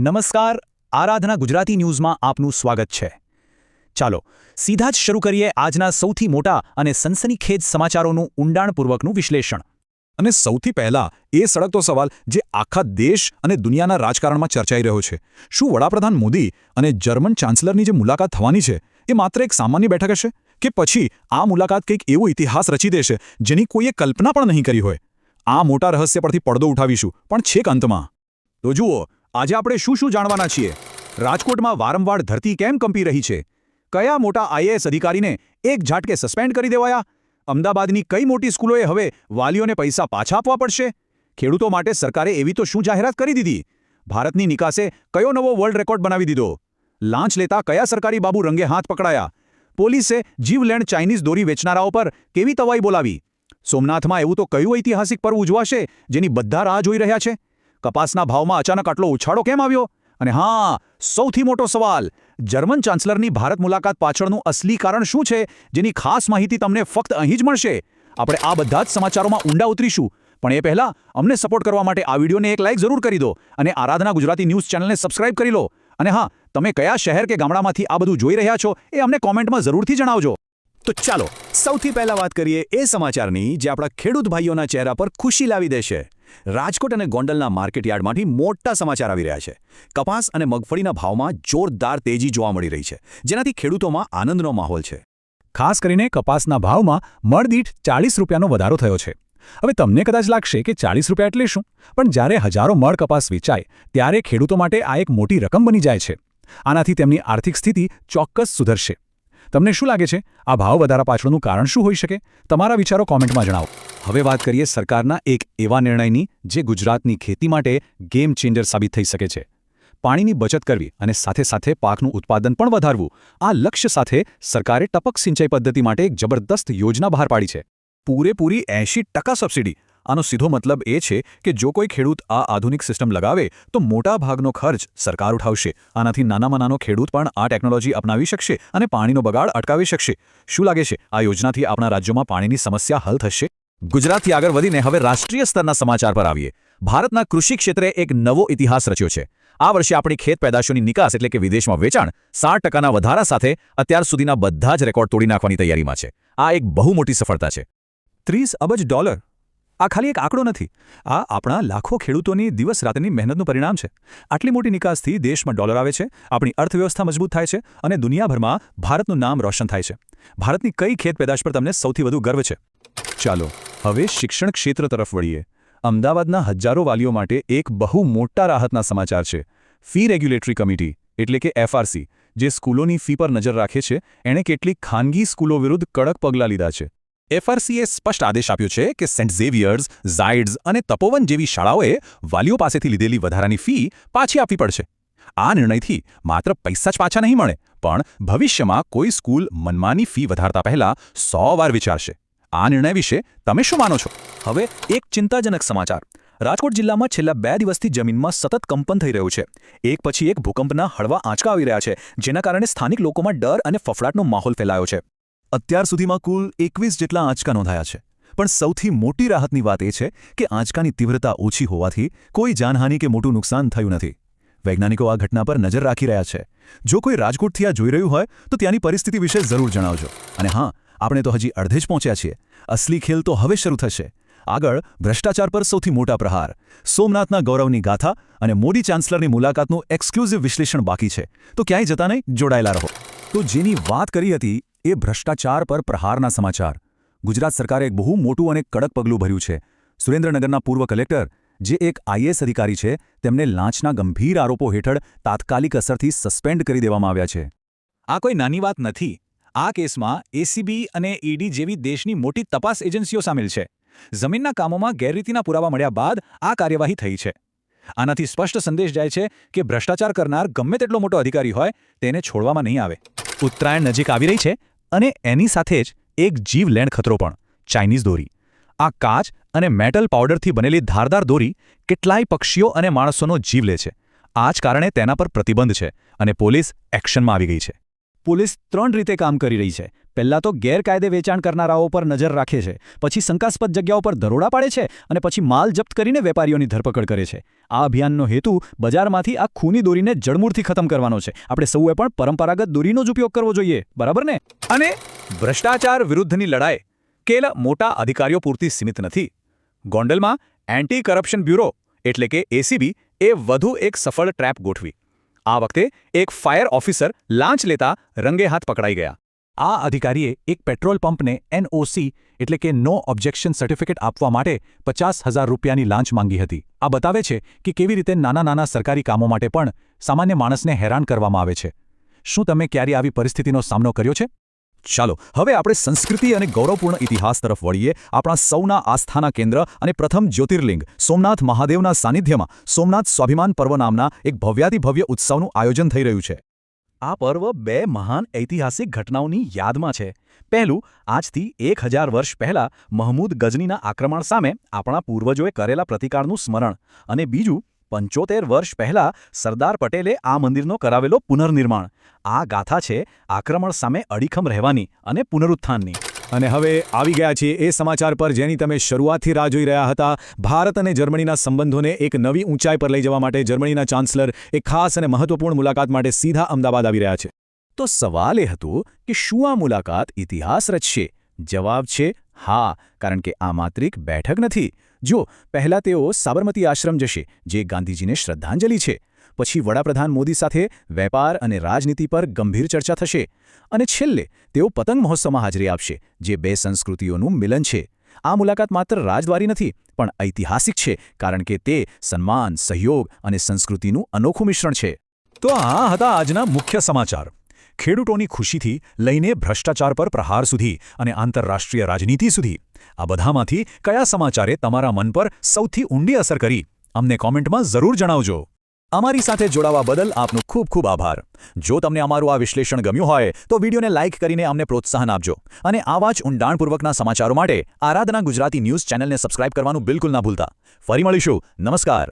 નમસ્કાર, આરાધના ગુજરાતી ન્યૂઝમાં આપનું સ્વાગત છે. ચાલો, સીધા જ શરૂ કરીએ આજના સૌથી મોટા અને સનસનીખેજ સમાચારોનું ઊંડાણપૂર્વકનું વિશ્લેષણ. અને સૌથી પહેલા એ સળગતો સવાલ જે આખા દેશ અને દુનિયાના રાજકારણમાં ચર્ચાઈ રહ્યો છે. શું વડાપ્રધાન મોદી અને જર્મન ચાન્સલરની જે મુલાકાત થવાની છે, એ માત્ર એક સામાન્ય બેઠક હશે? કે પછી આ મુલાકાત કંઈક એવો ઇતિહાસ રચી દેશે, જેની કોઈએ કલ્પના પણ નહીં કરી હોય? આ મોટા રહસ્ય પરથી પડદો ઉઠાવીશું, પણ છેક અંતમાં. તો જુઓ આજે આપણે શું શું જાણવાના છીએ? રાજકોટમાં વારંવાર ધરતી કેમ કંપી રહી છે? કયા મોટા આઈએએસ અધિકારીને એક ઝાટકે સસ્પેન્ડ કરી દેવાયા? અમદાવાદની કઈ મોટી સ્કૂલોએ હવે વાલીઓને પૈસા પાછા આપવા પડશે? ખેડૂતો માટે સરકારે એવી તો શું જાહેરાત કરી દીધી? ભારતની નિકાસે કયો નવો વર્લ્ડ રેકોર્ડ બનાવી દીધો? લાંચ લેતા કયા સરકારી બાબુ રંગે હાથ પકડાયા? પોલીસે જીવલેણ ચાઇનીઝ દોરી વેચનારાઓ પર કેવી તવાઈ બોલાવી? સોમનાથમાં એવું તો કયું ઐતિહાસિક પર્વ ઉજવાશે જેની બધા રાહ જોઈ રહ્યા છે? કપાસના ભાવમાં અચાનક આટલો ઉછાળો કેમ આવ્યો? અને હા, સૌથી મોટો સવાલ, જર્મન ચાન્સલરની ભારત મુલાકાત પાછળનું અસલી કારણ શું છે, જેની ખાસ માહિતી તમને ફક્ત અહીં જ મળશે? આપણે આ બધા જ સમાચારોમાં ઊંડા ઉતરીશું, પણ એ પહેલા અમને સપોર્ટ કરવા માટે આ વિડીયોને એક લાઇક જરૂર કરી દો અને આરાધના ગુજરાતી ન્યૂઝ ચેનલને સબસ્ક્રાઇબ કરી લો. અને હા, તમે કયા શહેર કે ગામડામાંથી આ બધું જોઈ રહ્યા છો એ અમને કોમેન્ટમાં જરૂરથી જણાવજો. તો ચાલો, સૌથી પહેલા વાત કરીએ એ સમાચારની જે આપણા ખેડૂત ભાઈઓના ચહેરા પર ખુશી લાવી દેશે. રાજકોટ અને ગોંડલના માર્કેટયાર્ડમાંથી મોટા સમાચાર આવી રહ્યા છે. કપાસ અને મગફળીના ભાવમાં જોરદાર તેજી જોવા મળી રહી છે, જેનાથી ખેડૂતોમાં આનંદનો માહોલ છે. ખાસ કરીને કપાસના ભાવમાં મળદીઠ ચાળીસ રૂપિયાનો વધારો થયો છે. હવે તમને કદાચ લાગશે કે ચાળીસ રૂપિયા એટલે શું? પણ જ્યારે હજારો મળ કપાસ વેચાય, ત્યારે ખેડૂતો માટે આ એક મોટી રકમ બની જાય છે. આનાથી તેમની આર્થિક સ્થિતિ ચોક્કસ સુધરશે. તમને શું લાગે છે? આ ભાવ વધારા પાછળનું કારણ શું હોઈ શકે? તમારા વિચારો કોમેન્ટમાં જણાવો. હવે વાત કરીએ સરકારના એક એવા નિર્ણયની, જે ગુજરાતની ખેતી માટે ગેમ ચેન્જર સાબિત થઈ શકે છે. પાણીની બચત કરવી અને સાથે સાથે પાકનું ઉત્પાદન પણ વધારવું. આ લક્ષ્ય સાથે સરકારે ટપક સિંચાઈ પદ્ધતિ માટે એક જબરદસ્ત યોજના બહાર પાડી છે. પૂરેપૂરી એંશી ટકા સબસિડી આનો સીધો મતલબ એ છે કે જો કોઈ ખેડૂત આ આધુનિક સિસ્ટમ લગાવે, તો મોટા ભાગનો ખર્ચ સરકાર ઉઠાવશે. આનાથી નાનામાં નાનો ખેડૂત પણ આ ટેકનોલોજી અપનાવી શકશે અને પાણીનો બગાડ અટકાવી શકશે. શું લાગે છે, આ યોજનાથી આપણા રાજ્યોમાં પાણીની સમસ્યા હલ થશે? ગુજરાતથી આગળ વધીને હવે રાષ્ટ્રીય સ્તરના સમાચાર પર આવીએ. ભારતના કૃષિ ક્ષેત્રે એક નવો ઇતિહાસ રચ્યો છે. આ વર્ષે આપણી ખેત પેદાશોની નિકાસ એટલે કે વિદેશમાં વેચાણ સાત ટકાના વધારા સાથે અત્યાર સુધીના બધા જ રેકોર્ડ તોડી નાખવાની તૈયારીમાં છે. આ એક બહુ મોટી સફળતા છે. ત્રીસ અબજ ડોલર આ ખાલી એક આંકડો નથી. આ આપણા લાખો ખેડૂતોની દિવસ રાતની મહેનતનું પરિણામ છે. આટલી મોટી નિકાસથી દેશમાં ડોલર આવે છે, આપણી અર્થવ્યવસ્થા મજબૂત થાય છે અને દુનિયાભરમાં ભારતનું નામ રોશન થાય છે. ભારતની કઈ ખેત પેદાશ પર તમને સૌથી વધુ ગર્વ છે? ચાલો, હવે શિક્ષણ ક્ષેત્ર તરફ વળીએ. અમદાવાદના હજારો વાલીઓ માટે એક બહુ મોટા રાહતના સમાચાર છે. ફી રેગ્યુલેટરી કમિટી, એટલે કે એફઆરસી, જે સ્કૂલોની ફી પર નજર રાખે છે, એણે કેટલીક ખાનગી સ્કૂલો વિરુદ્ધ કડક પગલાં લીધા છે. એફઆરસીએ સ્પષ્ટ આદેશ આપ્યો છે કે સેન્ટ ઝેવિયર્સ ઝાઇડ્સ અને તપોવન જેવી શાળાઓએ વાલીઓ પાસેથી લીધેલી વધારાની ફી પાછી આપવી પડશે. આ નિર્ણયથી માત્ર પૈસા જ પાછા નહીં મળે, પણ ભવિષ્યમાં કોઈ સ્કૂલ મનમાની ફી વધારતા પહેલા સો વાર વિચારશે. આ નિર્ણય વિશે તમે શું માનો છો? હવે એક ચિંતાજનક સમાચાર. રાજકોટ જિલ્લામાં છેલ્લા બે દિવસથી જમીનમાં સતત કંપન થઈ રહ્યું છે. એક પછી એક ભૂકંપના હળવા આંચકા આવી રહ્યા છે, જેના કારણે સ્થાનિક લોકોમાં ડર અને ફફડાટનો માહોલ ફેલાયો છે. અત્યાર સુધીમાં કુલ એકવીસ જેટલા આંચકા નોંધાયા છે. પણ સૌથી મોટી રાહતની વાત એ છે કે આંચકાની તીવ્રતા ઓછી હોવાથી કોઈ જાનહાનિ કે મોટું નુકસાન થયું નથી. વૈજ્ઞાનિકો આ ઘટના પર નજર રાખી રહ્યા છે. જો કોઈ રાજકોટથી આ જોઈ રહ્યું હોય, તો ત્યાંની પરિસ્થિતિ વિશે જરૂર જણાવજો. અને હા, આપણે તો હજી અડધે જ પહોંચ્યા છીએ. અસલી ખેલ તો હવે શરૂ થશે. આગળ ભ્રષ્ટાચાર પર સૌથી મોટા પ્રહાર. સોમનાથના ગૌરવની ગાથા અને મોદી ચાન્સલરની મુલાકાતનું એક્સક્લુઝિવ વિશ્લેષણ બાકી છે. તો ક્યાંય જતા નહીં, જોડાયેલા રહો. તો જેની વાત કરી હતી એ ભ્રષ્ટાચાર પર પ્રહારના સમાચાર. ગુજરાત સરકારે એક બહુ મોટું અને કડક પગલું ભર્યું છે. સુરેન્દ્રનગરના પૂર્વ કલેક્ટર, જે એક આઈએએસ અધિકારી છે, તેમને લાંચના ગંભીર આરોપો હેઠળ તાત્કાલિક અસરથી સસ્પેન્ડ કરી દેવામાં આવ્યા છે. આ કોઈ નાની વાત નથી. આ કેસમાં એસીબી અને ઈડી જેવી દેશની મોટી તપાસ એજન્સીઓ સામેલ છે. જમીનના કામોમાં ગેરરીતિના પુરાવા મળ્યા બાદ આ કાર્યવાહી થઈ છે. આનાથી સ્પષ્ટ સંદેશ જાય છે કે ભ્રષ્ટાચાર કરનાર ગમે તેટલો મોટો અધિકારી હોય, તેને છોડવામાં નહીં આવે. ઉત્તરાયણ નજીક આવી રહી છે. અને એની સાથે જ એક જીવલેણ ખતરો પણ, ચાઇનીઝ દોરી. આ કાચ અને મેટલ પાવડરથી બનેલી ધારદાર દોરી કેટલાય પક્ષીઓ અને માણસોનો જીવ લે છે. આ જ કારણે તેના પર પ્રતિબંધ છે અને પોલીસ એક્શનમાં આવી ગઈ છે. પોલીસ ત્રણ રીતે કામ કરી રહી છે. પહેલાં તો ગેરકાયદે વેચાણ કરનારાઓ પર નજર રાખે છે, પછી શંકાસ્પદ જગ્યાઓ પર દરોડા પાડે છે અને પછી માલ જપ્ત કરીને વેપારીઓની ધરપકડ કરે છે. આ અભિયાનનો હેતુ બજારમાંથી આ ખૂની દોરીને જડમૂળથી ખતમ કરવાનો છે. આપણે સૌએ પણ પરંપરાગત દોરીનો જ ઉપયોગ કરવો જોઈએ, બરાબર ને? અને ભ્રષ્ટાચાર વિરુદ્ધની લડાઈ. કેલ મોટા અધિકારીઓ પૂરતી સીમિત નથી. ગોંડલમાં એન્ટી કરપ્શન બ્યુરો, એટલે કે એસીબી એ વધુ એક સફળ ટ્રેપ ગોઠવી. આ વખતે એક ફાયર ઓફિસર લાંચ લેતા રંગે હાથ પકડાઈ ગયા. આ અધિકારીએ એક પેટ્રોલ પંપને એનઓસી એટલે કે નો ઓબ્જેક્શન સર્ટિફિકેટ આપવા માટે પચાસ હજાર રૂપિયાની લાંચ માંગી હતી. આ બતાવે છે કે કેવી રીતે નાના નાના સરકારી કામો માટે પણ સામાન્ય માણસને હેરાન કરવામાં આવે છે. શું તમે ક્યારે આવી પરિસ્થિતિનો સામનો કર્યો છે? ચાલો, હવે આપણે સંસ્કૃતિ અને ગૌરવપૂર્ણ ઇતિહાસ તરફ વળીએ. આપણા સૌના આસ્થાના કેન્દ્ર અને પ્રથમ જ્યોતિર્લિંગ, સોમનાથ મહાદેવના સાનિધ્યમાં, સોમનાથ સ્વાભિમાન પર્વ નામના એક ભવ્યાતિભવ્ય ઉત્સવનું આયોજન થઈ રહ્યું છે. આ પર્વ બે મહાન ઐતિહાસિક ઘટનાઓની યાદમાં છે. પહેલું, આજથી એક હજાર વર્ષ પહેલા મહમૂદ ગઝનીના આક્રમણ સામે આપણા પૂર્વજોએ કરેલા પ્રતિકારનું સ્મરણ અને બીજું, પંચોતેર વર્ષ પહેલા સરદાર પટેલે આ મંદિરનો કરાવેલો પુનર્નિર્માણ. આ ગાથા છે આક્રમણ સામે અડીખમ રહેવાની અને પુનરુત્થાનની. અને હવે આવી ગયા છીએ એ સમાચાર પર જેની તમે શરૂઆતથી રાહ જોઈ રહ્યા હતા. ભારત અને જર્મનીના સંબંધોને એક નવી ઊંચાઈ પર લઈ જવા માટે જર્મનીના ચાન્સલર એક ખાસ અને મહત્વપૂર્ણ મુલાકાત માટે સીધા અમદાવાદ આવી રહ્યા છે. તો સવાલ એ હતો કે શું આ મુલાકાત ઇતિહાસ રચશે? જવાબ છે હા, કારણ કે આ માત્રિક બેઠક નથી. જો, પહેલા તેઓ સાબરમતી આશ્રમ જશે, જે ગાંધીજીને શ્રદ્ધાંજલિ છે. પછી વડાપ્રધાન મોદી સાથે વેપાર અને રાજનીતિ પર ગંભીર ચર્ચા થશે અને છેલ્લે તેઓ પતંગ મહોત્સવમાં હાજરી આપશે, જે બે સંસ્કૃતિઓનું મિલન છે. આ મુલાકાત માત્ર રાજદ્વારી નથી, પણ ઐતિહાસિક છે, કારણ કે તે સન્માન, સહયોગ અને સંસ્કૃતિનું અનોખું મિશ્રણ છે. તો આ હતા આજના મુખ્ય સમાચાર. ખેડૂતોની ખુશીથી લઈને ભ્રષ્ટાચાર પર પ્રહાર સુધી અને આંતરરાષ્ટ્રીય રાજનીતિ સુધી. આ બધામાંથી કયા સમાચારે તમારા મન પર સૌથી ઊંડી અસર કરી? અમને કોમેન્ટમાં જરૂર જણાવજો. અમારી સાથે જોડાવા બદલ આપનો ખૂબ ખૂબ આભાર. જો તમને અમારું આ વિશ્લેષણ ગમ્યું હોય, તો વિડીયોને લાઇક કરીને અમને પ્રોત્સાહન આપજો. અને આવા જ ઊંડાણપૂર્વકના સમાચારો માટે આરાધના ગુજરાતી ન્યૂઝ ચેનલને સબસ્ક્રાઇબ કરવાનું બિલકુલ ના ભૂલતા. ફરી મળીશું. નમસ્કાર.